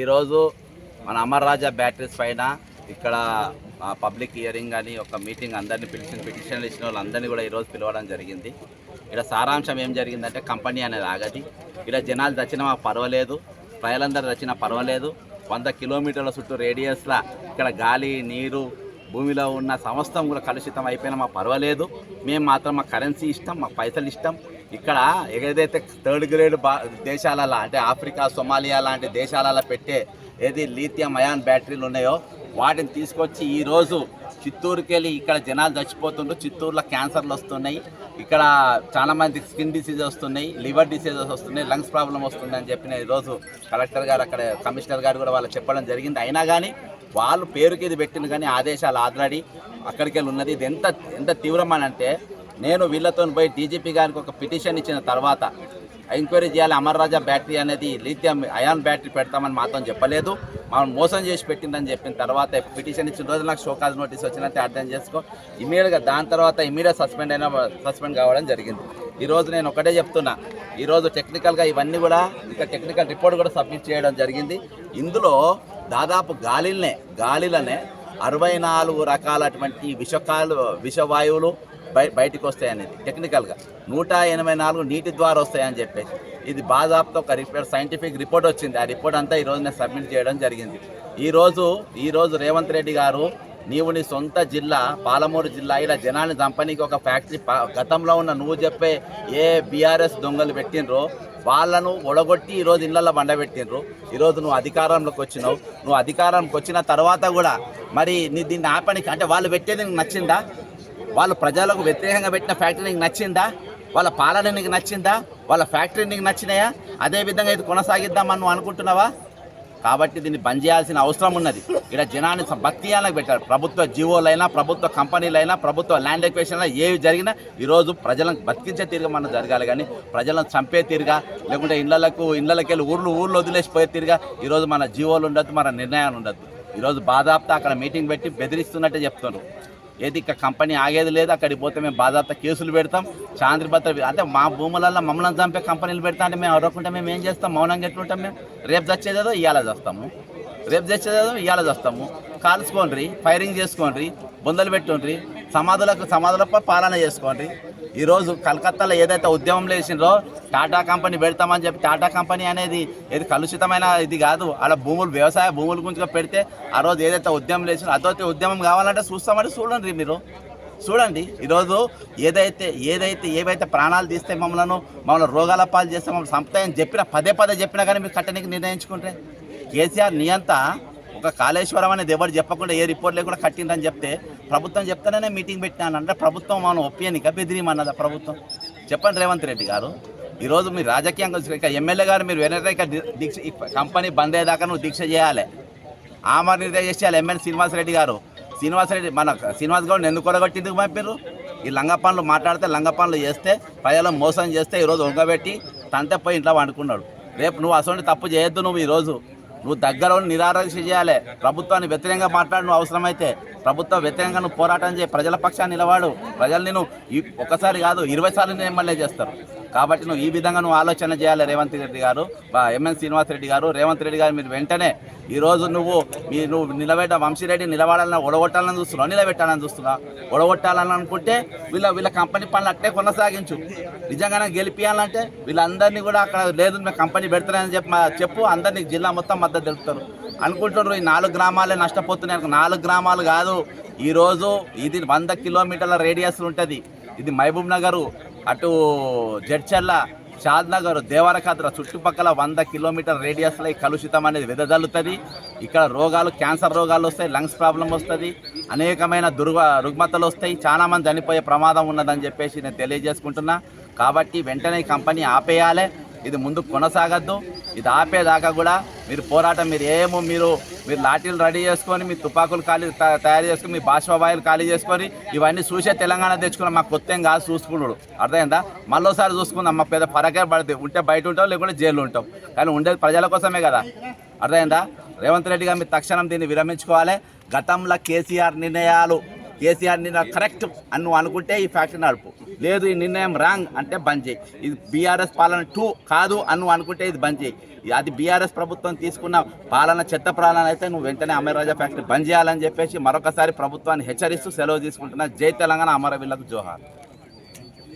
ఈరోజు మన అమర్ రాజా బ్యాటరీస్ పైన ఇక్కడ పబ్లిక్ హియరింగ్ అని ఒక మీటింగ్ అందరినీ పిటిషన్ పిటిషన్లు ఇచ్చిన వాళ్ళందరినీ కూడా ఈరోజు పిలవడం జరిగింది. ఇక్కడ సారాంశం ఏం జరిగిందంటే కంపెనీ అనేది ఆగది. ఇక్కడ జనాలు చచ్చినా మాకు పర్వాలేదు ప్రజలందరూ చచ్చినా పర్వాలేదు. వంద కిలోమీటర్ల చుట్టూ రేడియస్లా ఇక్కడ గాలి నీరు భూమిలో ఉన్న సమస్తం కూడా కలుషితం అయిపోయినా మాకు పర్వాలేదు. మేము మాత్రం మా కరెన్సీ ఇష్టం మా పైసలు ఇష్టం. ఇక్కడ ఏదైతే థర్డ్ గ్రేడ్ బా దేశాలలో అంటే ఆఫ్రికా సొమాలియా లాంటి దేశాలలో పెట్టే ఏది లీథియం అయాన్ బ్యాటరీలు ఉన్నాయో వాటిని తీసుకొచ్చి ఈరోజు చిత్తూరుకి వెళ్ళి ఇక్కడ జనాలు చచ్చిపోతుండ్రు. చిత్తూరులో క్యాన్సర్లు వస్తున్నాయి. ఇక్కడ చాలామంది స్కిన్ డిసీజ్ వస్తున్నాయి. లివర్ డిసీజెస్ వస్తున్నాయి. లంగ్స్ ప్రాబ్లం వస్తుంది అని చెప్పిన ఈరోజు కలెక్టర్ గారు అక్కడ కమిషనర్ గారు కూడా వాళ్ళు చెప్పడం జరిగింది. అయినా కానీ వాళ్ళు పేరుకి ఇది పెట్టిన కానీ ఆదేశాలు ఆల్రెడీ అక్కడికి వెళ్ళి ఉన్నది. ఇది ఎంత ఎంత తీవ్రమని అంటే నేను వీళ్ళతో పోయి డీజీపీ గారికి ఒక పిటిషన్ ఇచ్చిన తర్వాత ఎంక్వైరీ చేయాలి అమర్ రాజా బ్యాటరీ అనేది లిథియం అయాన్ బ్యాటరీ పెడతామని మాత్రం చెప్పలేదు. మనం మోసం చేసి పెట్టిందని చెప్పిన తర్వాత పిటిషన్ ఇచ్చిన రోజు నాకు షోకాజ్ నోటీస్ వచ్చినట్టే అర్థం చేసుకో. ఇమీడియట్గా దాని తర్వాత ఇమీడియట్ సస్పెండ్ అయినా సస్పెండ్ కావడం జరిగింది. ఈరోజు నేను ఒకటే చెప్తున్నా. ఈరోజు టెక్నికల్గా ఇవన్నీ కూడా ఇంకా టెక్నికల్ రిపోర్ట్ కూడా సబ్మిట్ చేయడం జరిగింది. ఇందులో దాదాపు గాలిలనే గాలిలనే అరవై నాలుగు రకాలటువంటి విషకాలు విషవాయువులు బయటికి వస్తాయనేది టెక్నికల్గా నూట ఎనభై నాలుగు నీటి ద్వారా వస్తాయని చెప్పేసి. ఇది బాధాప్తో ఒక రిపోర్ట్ సైంటిఫిక్ రిపోర్ట్ వచ్చింది. ఆ రిపోర్ట్ అంతా ఈరోజు నేను సబ్మిట్ చేయడం జరిగింది. ఈరోజు ఈరోజు రేవంత్ రెడ్డి గారు నీవు నీ సొంత జిల్లా పాలమూరు జిల్లా ఇలా జనాన్ని చంపనీకి ఒక ఫ్యాక్టరీ గతంలో ఉన్న నువ్వు చెప్పే ఏ బీఆర్ఎస్ దొంగలు పెట్టినరో వాళ్ళను ఒడగొట్టి ఈరోజు ఇళ్ళలో బండబెట్టినరు ఈరోజు నువ్వు అధికారంలోకి వచ్చినావు. నువ్వు అధికారంకి వచ్చిన తర్వాత కూడా మరి నీ దీన్ని ఆపనికి అంటే వాళ్ళు పెట్టేది నీకు నచ్చిందా? వాళ్ళు ప్రజలకు వ్యతిరేకంగా పెట్టిన ఫ్యాక్టరీ నీకు నచ్చిందా? వాళ్ళ పాలన నీకు నచ్చిందా? వాళ్ళ ఫ్యాక్టరీ నీకు నచ్చినాయా? అదే విధంగా ఇది కొనసాగిద్దామని నువ్వు అనుకుంటున్నావా? కాబట్టి దీన్ని బంద్ చేయాల్సిన అవసరం ఉన్నది. ఇక్కడ జనాన్ని స- పెట్టారు. ప్రభుత్వ జీవోలైనా ప్రభుత్వ కంపెనీలైనా ప్రభుత్వ ల్యాండ్ ఎక్వేషన్లో ఏవి జరిగినా ఈరోజు ప్రజలను బతికించే తీరుగా మనం జరగాలి కానీ ప్రజలను చంపే తీరుగా లేకుంటే ఇళ్ళకు ఇళ్ళకెళ్ళి ఊర్లు ఊర్లు వదిలేసిపోయే తీరుగా ఈరోజు మన జీవోలు ఉండొద్దు మన నిర్ణయాలు ఉండొద్దు. ఈరోజు బాధాప్తా అక్కడ మీటింగ్ పెట్టి బెదిరిస్తున్నట్టే చెప్తున్నారు. ఏది ఇక్కడ కంపెనీ ఆగేది లేదు అక్కడికి పోతే మేము బాధాప్త కేసులు పెడతాం. చాంద్రభద్ర అంటే మా భూములలో మమ్మల్ని చంపే కంపెనీలు పెడతా అంటే మేము అడగకుండా మేము ఏం చేస్తాం? మౌనంగా ఎట్లుంటాం మేము? రేపు తెచ్చేదేదో ఇవాళ చేస్తాము. రేపు తెచ్చేదేదో ఇవాళ చేస్తాము. కాల్చుకోండి ఫైరింగ్ చేసుకోండి బొందలు పెట్టుండ్రి. సమాధులకు సమాధులపై పాలన చేసుకోండి. ఈరోజు కలకత్తాలో ఏదైతే ఉద్యమం లేచిందో టాటా కంపెనీ పెడతామని చెప్పి టాటా కంపెనీ అనేది ఏది కలుషితమైన ఇది కాదు. అలా భూములు వ్యవసాయ భూముల గురించి పెడితే ఆ రోజు ఏదైతే ఉద్యమం లేచిందో అదైతే ఉద్యమం కావాలంటే చూస్తామని చూడండి మీరు. చూడండి. ఈరోజు ఏదైతే ఏదైతే ఏవైతే ప్రాణాలు తీస్తే మమ్మల్ని మమ్మల్ని రోగాల పాలు చేస్తే మమ్మల్ని సంప్రదాయం చెప్పిన పదే పదే చెప్పినా కానీ మీరు కట్టనికి నిర్ణయించుకుంటే. కేసీఆర్ నియంత ఒక కాళేశ్వరం అనేది ఎవరు చెప్పకుండా ఏ రిపోర్ట్ లేకుండా కట్టిండని చెప్తే ప్రభుత్వం చెప్తానే మీటింగ్ పెట్టినాను అంటే ప్రభుత్వం మనం ఒప్పియనిక బెదిరియమన్నదా ప్రభుత్వం? చెప్పండి రేవంత్ రెడ్డి గారు. ఈరోజు మీరు రాజకీయంగా ఇక ఎమ్మెల్యే గారు మీరు వెనక దీక్ష కంపెనీ బంద్ అయ్యేదాకా నువ్వు దీక్ష చేయాలి. ఆమర నిర్ణయం చేయాలి ఎమ్మెల్యే శ్రీనివాసరెడ్డి గారు. శ్రీనివాసరెడ్డి మన శ్రీనివాస్ గౌడ్ ఎందుకు కొడగొట్టిందుకు పంపారు ఈ లంగపనులు మాట్లాడితే లంగపనులు చేస్తే ప్రజలను మోసం చేస్తే ఈరోజు ఒంగబెట్టి తంతే పోయి ఇంట్లో వండుకున్నాడు. రేపు నువ్వు అసలు తప్పు చేయొద్దు నువ్వు ఈరోజు. నువ్వు దగ్గర ఉండి చేయాలి. ప్రభుత్వాన్ని వ్యతిరేకంగా మాట్లాడు నువ్వు అవసరమైతే. ప్రభుత్వం వ్యతిరేకంగా నువ్వు పోరాటం చేయి. ప్రజల పక్షాన్ని నిలవాడు. ప్రజలు నేను ఒకసారి కాదు ఇరవై సార్లు నేను ఎమ్మెల్యే చేస్తారు. కాబట్టి నువ్వు ఈ విధంగా నువ్వు ఆలోచన చేయాలి రేవంత్ రెడ్డి గారు. ఎంఎన్ శ్రీనివాస్ రెడ్డి గారు రేవంత్ రెడ్డి గారు మీరు వెంటనే ఈరోజు నువ్వు మీ నువ్వు నిలబెట్ట వంశీరెడ్డి నిలబడాలని ఒడగొట్టాలని చూస్తున్నావు నిలబెట్టాలని చూస్తున్నా ఒడగొట్టాలని అనుకుంటే వీళ్ళ వీళ్ళ కంపెనీ పనులు అట్టే కొనసాగించు. నిజంగానే గెలిపియాలంటే వీళ్ళందరినీ కూడా అక్కడ లేదు మేము కంపెనీ పెడతానని చెప్పి చెప్పు అందరినీ జిల్లా మొత్తం మద్దతు తెలుపుతారు. అనుకుంటున్నారు ఈ నాలుగు గ్రామాలే నష్టపోతున్నాయి అనుకో. నాలుగు గ్రామాలు కాదు. ఈరోజు ఇది వంద కిలోమీటర్ల రేడియస్ ఉంటుంది. ఇది మహబూబ్ నగరు అటు జడ్చర్ల షాద్ నగర్ చుట్టుపక్కల వంద కిలోమీటర్ రేడియస్లో ఈ కలుషితం అనేది వెదజల్లుతుంది. ఇక్కడ రోగాలు క్యాన్సర్ రోగాలు వస్తాయి లంగ్స్ ప్రాబ్లం వస్తుంది అనేకమైన దుర్గ రుగ్మతలు వస్తాయి. చాలా మంది చనిపోయే ప్రమాదం ఉన్నదని చెప్పేసి నేను తెలియజేసుకుంటున్నా. కాబట్టి వెంటనే కంపెనీ ఆపేయాలి. ఇది ముందు కొనసాగద్దు. ఇది ఆపేదాకా కూడా మీరు పోరాటం మీరు ఏమో మీరు మీరు లాఠీలు రెడీ చేసుకొని మీ తుపాకులు ఖాళీ త- తయారు చేసుకొని మీ బాష్పబాయిలు ఖాళీ చేసుకొని ఇవన్నీ చూసే తెలంగాణ తెచ్చుకున్నాం మాకు కొత్త కాదు చూసుకున్నాడు. అర్థమైందా? మళ్ళీసారి చూసుకుందాం. మా పెద్ద పరకే పడితే ఉంటే బయట ఉంటాం లేకుంటే జైలు ఉంటాం. కానీ ఉండేది ప్రజల కోసమే కదా. అర్థమైందా? రేవంత్ రెడ్డి గారు మీరు తక్షణం దీన్ని విరమించుకోవాలి. గతంలో కేసీఆర్ నిర్ణయాలు కేసీఆర్ నిన్న కరెక్ట్ అని నువ్వు అనుకుంటే ఈ ఫ్యాక్టరీ నడుపు. లేదు ఈ నిర్ణయం రాంగ్ అంటే బంద్ చేయి. ఇది బీఆర్ఎస్ పాలన టూ కాదు అని నువ్వు అనుకుంటే ఇది బంద్ చేయి. అది బీఆర్ఎస్ ప్రభుత్వం తీసుకున్న పాలన చెత్త ప్రాణాలు అయితే నువ్వు వెంటనే అమరరాజా ఫ్యాక్టరీ బంద్ చేయాలని చెప్పేసి మరొకసారి ప్రభుత్వాన్ని హెచ్చరిస్తూ సెలవు తీసుకుంటున్నా జై తెలంగాణ అమరవీళ్ళకు జోహార్.